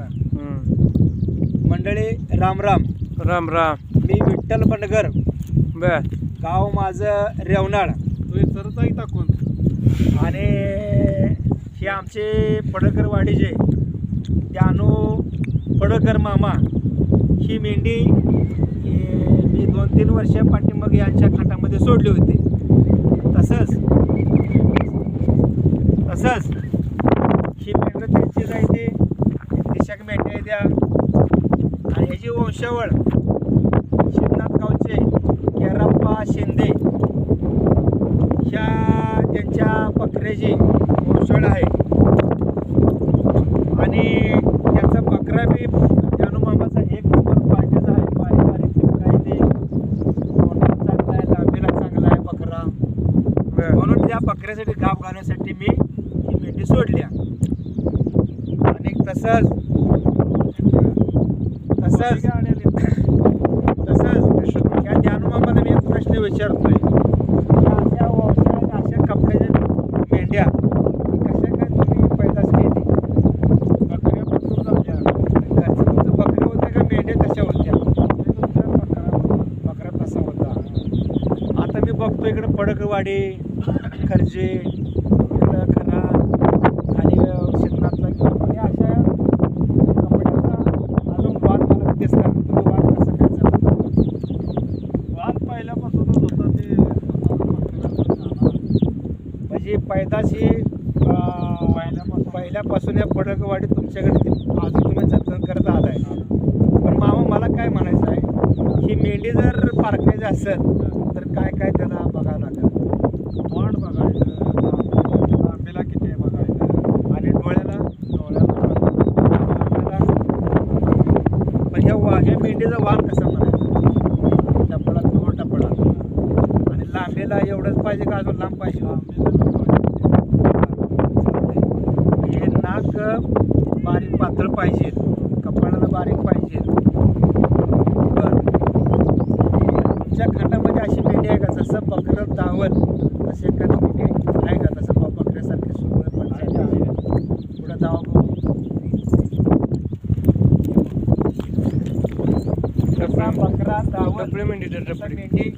हम्म. मंडळी राम राम. राम राम. मी विठ्ठल बंडगर बर. गाव माझं रेवनाळ. टाकून आणि हे आमचे पडकरवाडीचे त्यानो पडकर मामा ही मेंढी ए, मी दोन तीन वर्ष पाठीमाग यांच्या खाटामध्ये सोडली होती. तसंच तसंच ही मेंढरं त्यांची जायची मेंढ्या आहे त्या. आणि ह्याची वंशावळ शिवनाथ गावचे केराप्पा शिंदे ह्या त्यांच्या बकऱ्याची वंशावळ आहे. आणि त्यांचा बकरा बी मामाचा एक नंबर पार्टीचा आहे. बारीक बारीक आहे ते चांगला आहे लांबीला चांगला आहे बकरा. म्हणून त्या बकऱ्यासाठी गाव घालण्यासाठी मी ही मेंढी सोडल्या. आणि तसंच तसंच. तसंच. या ज्ञानोमामाला मी एक प्रश्न विचारतोय. अशा वंशात अशा कपड्याच्या मेंढ्या कशा काय तुम्ही पैदास केली? घरचं तुमचं बकरी होते. का मेंढ्या कशा होत्या? बकरा तसा होता. आता मी बघतो इकडे पडकवाडी खर्जे इकडं खरा आणि शेतनातला या अशा कपड्याचा अजून वाद मला दिसतात तुम्ही वाद कसा काय चालू वाद पहिल्यापासूनच होता ते म्हणजे पैदाशी अं, पहिल्यापासून या पडकवाडी तुमच्याकडे ती अजून तुम्ही जतन करत आलाय. पण मामा मला काय म्हणायचं आहे? ही मेंढी जर पारखायची असेल तर काय काय त्याला बघावं लागेल? वाढ बघायचं लांबीला किती आहे बघायचं? आणि डोळ्याला? डोळ्याला पण ह्या वा ह्या मेंढीचा वाण कसा म्हणायचा? टपडा किंवा टपडा आणि लांबीला एवढंच पाहिजे का अजून लांब पाहिजे हे नाक बारीक पातळ पाहिजे कपाळाला बारीक पाहिजे बरं. तुमच्या खाटामध्ये अशी मेंढी आहे का? जसं बकरं दावल तशी एखादी मेंढी आहे का? तसं बकऱ्यासारखी सुंदर पण पुढं दावा बघू बकरा डबळे मेंढी मेंढी